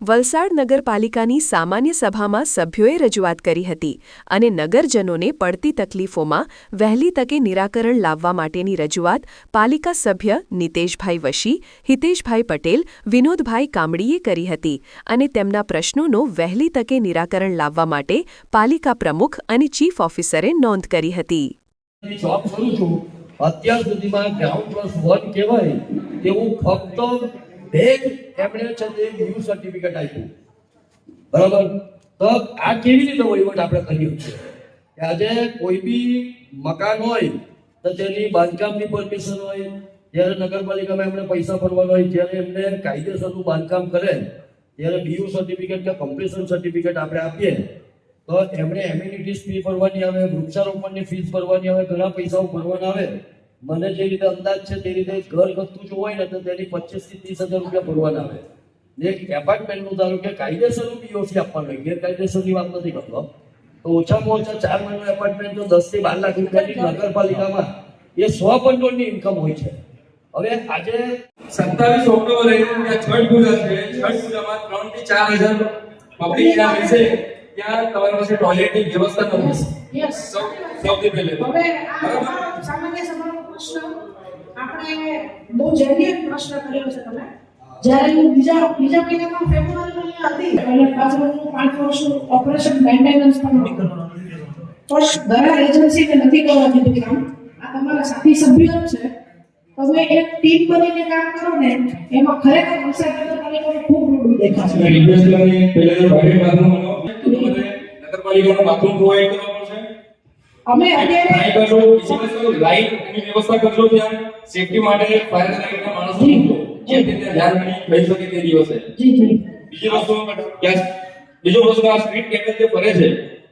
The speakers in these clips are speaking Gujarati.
વલસાડ નગરપાલિકાની સામાન્ય સભામાં સભ્યોએ રજૂઆત કરી હતી અને નગરજનોને પડતી તકલીફોમાં વહેલી તકે નિરાકરણ લાવવા માટેની રજૂઆત પાલિકા સભ્ય નિતેશભાઈ વશી, હિતેશભાઈ પટેલ, વિનોદભાઈ કામડીએ કરી હતી અને તેમના પ્રશ્નોનો વહેલી તકે નિરાકરણ લાવવા માટે પાલિકા પ્રમુખ અને ચીફ ઓફિસરે નોંધ કરી હતી. અત્યાર સુધીમાં ગ્રાઉન્ડ પ્લસ વન કહેવાય તેવું ફક્ત બે એમણે છે તે ન્યૂ સર્ટિફિકેટ આપ્યું. બરાબર? તો આ કેવી રીતે વહીવટ આપણે કરીએ? છે કે આજે કોઈ બી મકાન હોય, તો તેની બાંધકામની પરમિશન હોય, જ્યારે નગરપાલિકામાં એમણે પૈસા ભરવાના હોય, ત્યારે એમને કાયદેસરનું બાંધકામ કરે, ત્યારે બીયુ સર્ટિફિકેટ કે કમ્પ્લીશન સર્ટિફિકેટ આપણે આપીએ, તો એમણે એમ્યુનિટીઝ ફી ભરવાની આવે, વૃક્ષારોપણની ફીસ ભરવાની આવે, ઘણા પૈસાઓ ભરવાના આવે મને જે રીતે અંદાજ છે તે રીતે ઘર ગતું જો હોય ને તો તેની પચીસથી ત્રીસ હજાર રૂપિયા ભરવાના આવે. એક એપાર્ટમેન્ટનું ધારો કે કાયદેસરનું બીઓસી આપવાનું હોય, ગેરકાયદેસરની વાત નથી કરતો તો ઓછામાં ઓછા ચાર મહિનો એપાર્ટમેન્ટ તો દસથી બાર લાખ રૂપિયાની નગરપાલિકામાં એ સો કંટ્રોલની ઇન્કમ હોય છે. હવે આજે સત્તાવીસ ઓક્ટોબરે છઠ પૂજા છે. છઠ પૂજામાં ત્રણથી ચાર હજાર પબ્લિક ત્યાં તમારી પાસે ટોયલેટની વ્યવસ્થા નથી. સૌ- સૌથી પહેલે હવે આ સામાન્ય સભાનો પ્રશ્ન આપણે બહુ જેન્યુઅન પ્રશ્ન કર્યો છે તમે. જ્યારે હું બીજા બીજા મહિનામાં ફેબ્રુઆરીમાં અહીંયા હતી એટલે પાંચ વર્ષનું પાંચ વર્ષનું ઓપરેશન મેન્ટેનન્સ પણ પણ દરેક એજન્સીને નથી કરવા દીધું કામ. આ તમારા સાથી સભ્યો જ છે. તમે એક ટીમ બનીને કામ કરો ને એમાં ખરેખર વલસાડ નગરપાલિકાને ખૂબ મોટું દેખાશે. કરીને પહેલે તો. તો તમારે નગરપાલિકાનું bathroom પ્રોવાઈડ કરવા પડશે. અમે અત્યારે ટ્રાય કરજો. બીજી વસ્તુ, light ની વ્યવસ્થા કરજો ત્યાં. સેફટી માટે ફાયર બ્રિગેડના માણસો. જેથી ત્યાં ધ્યાન થઈ શકે તે દિવસે. જી જી બીજી વસ્તુ ગેસ બીજો વસ્તુ આ સ્ટ્રીટ કેબલ જે ફરે છે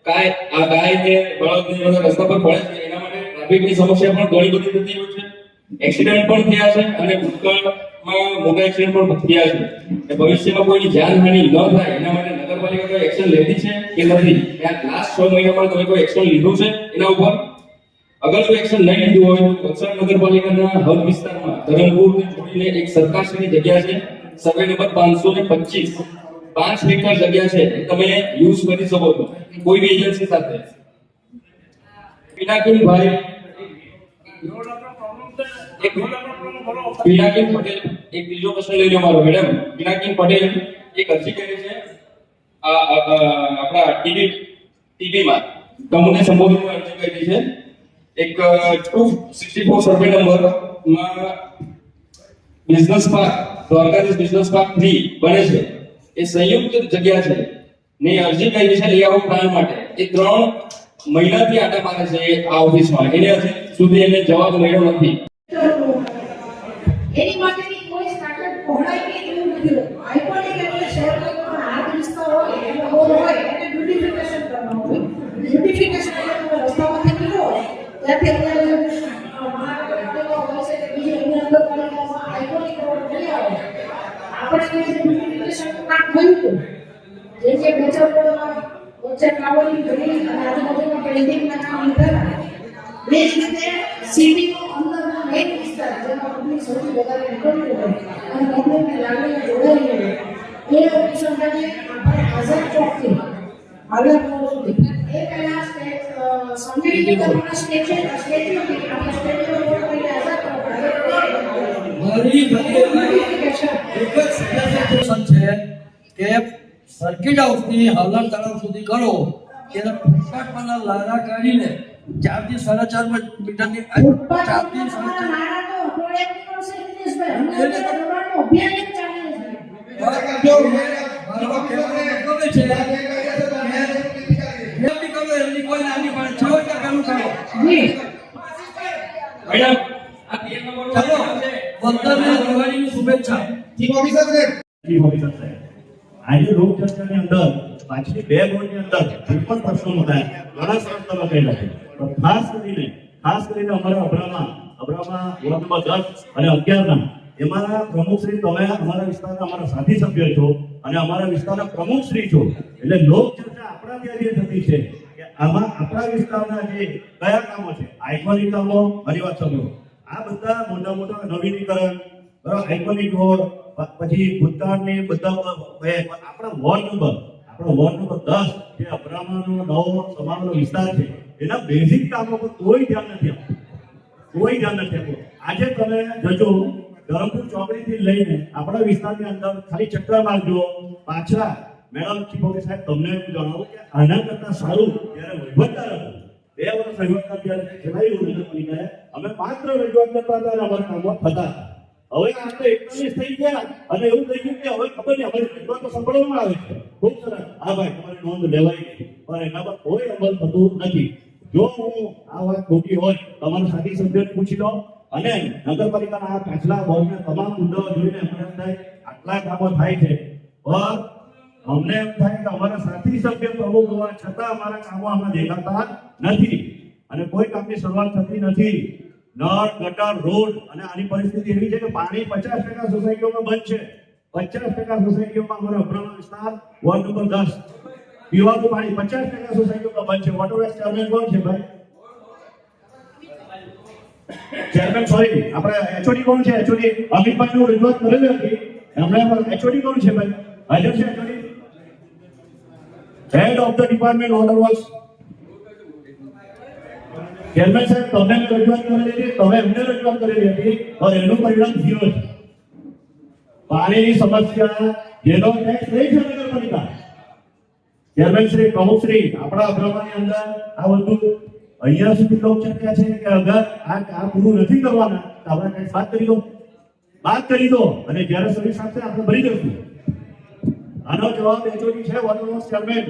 કાય આ ગાય કે બળદ ને બધા રસ્તા પર પડે છે એના માટે ટ્રાફિકની સમસ્યા પણ ઘણી બધી થતી હોય છે એક્સિડન્ટ પણ થયા છે અને ભૂતકાળમાં મોટા એક્સિડન્ટ પણ થયા છે ભવિષ્યમાં કોઈની જાનહાનિ ન થાય એના માટે નગરપાલિકા કોઈ એક્શન લેતી છે કે નથી? લાસ્ટ છ મહિનામાં તમે કોઈ એક્શન લીધું છે એના ઉપર? અગર કોઈ એક્શન નહીં લીધું હોય વલસાડ નગરપાલિકાના હદ વિસ્તારમાં ધરમપુરને જોડીને એક સરકારશ્રીની જગ્યા છે. સર્વે નંબર પાંચસો ને પચીસ. પાંચ હેક્ટર જગ્યા છે. તમે યુઝ કરી શકો છો. કોઈ બી એજન્સી સાથે. પિનાકિન ભાઈ. પિનાકિન પટેલ. એક બીજો પ્રશ્ન લઈ લો મારો મેડમ પિનાકિન પટેલ એક અરજી કરી છે. આપણા ટીવી, ટીવીમાં તમને સંબોધન અરજી કરી છે એક two sixty four survey number business park Dwarkadhish business park three બને છે. એ સંયુક્ત જગ્યા છે. ને અરજી કરી છે લેઆઉટ પ્લાન માટે. એ ત્રણ મહિનાથી આટા મારે છે આ ઓફિસમાં. એને હજી સુધી એને જવાબ મળ્યો નથી. એની માટેની કોઈ સ્ટાર્ટઅપ પહોળાઈ કે એવું નથી હોતું આઇકોનિક એટલે શહેરમાં પણ હાથ વિસ્તાર હોય એટલે રોડ હોય એને બ્યુટિફિકેશન કરવાનું હોય બ્યુટિફિકેશન એટલે તમે રસ્તામાંથી નીકળો ત્યાંથી અત્યારે અ, મહાનગરપાલિકા હોય છે કે બીજી અન્ય નગરપાલિકામાં આઇકોનિક રોડ નહીં આવે આપણે જે જે રોડમાં વચ્ચે ટ્રાવેલિંગ કરી અને આજુબાજુના લીધા એ જ રીતે સિટીનો અંદરનો મેઇન વિસ્તાર જેમાં પબ્લિક સૌથી વધારે હોય એ અનુસંધાને આપણે આઝાદ ચોકથી આગળ પહેલા સ્ટેચ્યુ સ્ટેચ્યુ સ્ટેચ્યુ રોડ કરીને આઝાદ ચોક આગળ મારી સજેશન છે. કે સર્કિટ હાઉસની હાલર તળાવ સુધી કરો. ત્યારે ફૂટપાથ લારા કાઢીને ચારથી સાડા ચાર મીટરની ચારથી સાડા ચાર મારા તો અઠવાડિયે નીકળશે દિનેશભાઈ હમણાં તો દોડવાનો અભિયાન જ ચાલે છે જો મારો કહેવાનો મતલબ એ છે કે જેમની કરો એમની કોઈ નાની પડે છ ટકાનું કરો જી મેડમ આ તેર નંબર ચાલો વતનને દિવાળીની શુભેચ્છા ચીફ ઓફિસર સાહેબ આજે લોકચર્ચાની અંદર, પાછલી બે ગોળની અંદર જે પ્રશ્નો નોંધાયા ઘણા સરસ કહેલા છે. તો ખાસ કરીને ખાસ કરીને અમારા અબરામાં અબરામાં વોર્ડ નંબર દસ અને અગિયારના એમાં પ્રમુખશ્રી તમે અમારા વિસ્તારના અમારા સાથી સભ્ય છો અને અમારા વિસ્તારના પ્રમુખશ્રી છો. એટલે લોકચર્ચા આપણા ત્યાં થતી છે, કે આમાં આપણા વિસ્તારના જે કયા કામો છે આઇકોનિક કામો મારી વાત આ બધા મોટા મોટા નવીનીકરણ આઇકોનિક રોડ પછી ભૂતકાળની બધા આપણા વોર્ડ નંબર, આપણો વોર્ડ નંબર દસ, જે અબ્રામાનો નવો સમાવેલો વિસ્તાર છે, એના બેઝિક કામો પર કોઈ ધ્યાન નથી આપતું. કોઈ ધ્યાન નથી આપતું. આજે તમે જજો, ધરમપુર ચોકડીથી લઈને આપણા વિસ્તારની અંદર ખાલી ચક્કર મારજો પાછળ મેડમ ચીફ સાહેબ તમને એવું જણાવું કે આના કરતા સારું જ્યારે વહીવટદાર હતું. બે વર્ષ વહીવટદાર જ્યારે નગરપાલિકાએ અમે માત્ર રજૂઆત કરતા હતા અમારા કામો થતા હતા. હવે આ તો એકતાલીસ થઈ ગયા અને એવું થઈ ગયું કે હવે ખબર નહીં, અમારી રજૂઆત તો સંભળવામાં આવે છે. ખૂબ સરસ. હા ભાઈ, તમારી નોંધ લેવાઈ નહીં પણ એના પર કોઈ અમલ થતું નથી. જો હું આ વાત ખોટી હોય, તમારા સાથી સભ્યોને પૂછી લો અને નગરપાલિકાના આ કાચલા વોર્ડના તમામ મુદ્દાઓ જોઈને અમને એમ થાય, આટલા કામો થાય છે. પણ અમને એમ થાય કે અમારા સાથી સભ્ય પ્રમુખ હોવા છતાં અમારા કામો આમાં દેખાતા નથી. અને કોઈ કામની શરૂઆત થતી નથી. નળ, ગટર, રોડ અને આની પરિસ્થિતિ એવી છે કે પાણી પચાસ ટકા સોસાયટીઓમાં બંધ છે. પચાસ ટકા સોસાયટીઓમાં અમારો અબ્રામા વિસ્તાર વોર્ડ નંબર દસ. પીવાનું પાણી પચાસ ટકા સોસાયટીઓમાં બંધ છે. વોટર વેસ્ટ ચેરમેન કોણ છે ભાઈ? ચેરમેન સોરી આપણે એચઓડી કોણ છે? એચઓડી અમિતભાઈ નું રજૂઆત કરેલી હતી હમણાં એચઓડી કોણ છે ભાઈ? હાજર છે HOD head of the department order was chairman સાહેબ તમે રજૂઆત કરેલી હતી તમે એમને રજૂઆત કરેલી હતી. પણ એનું પરિણામ ઝીરો છે. પાણીની સમસ્યા, જેનો ટેક્સ નહીં છે નગરપાલિકા. ચેરમેન શ્રી, પ્રમુખ શ્રી, આપણા અગ્રવાની અંદર આ બધું અહીંયા સુધી લોક ચર્ચા છે કે અગર આ કામ પૂરું નથી કરવાના, તો આપણે કઈ વાત કરી દો વાત કરી દો અને જ્યારે સર્વિસ આપશે આપણે ભરી દઈશું. આનો જવાબ એચઓડી છે વન ઓફ ચેરમેન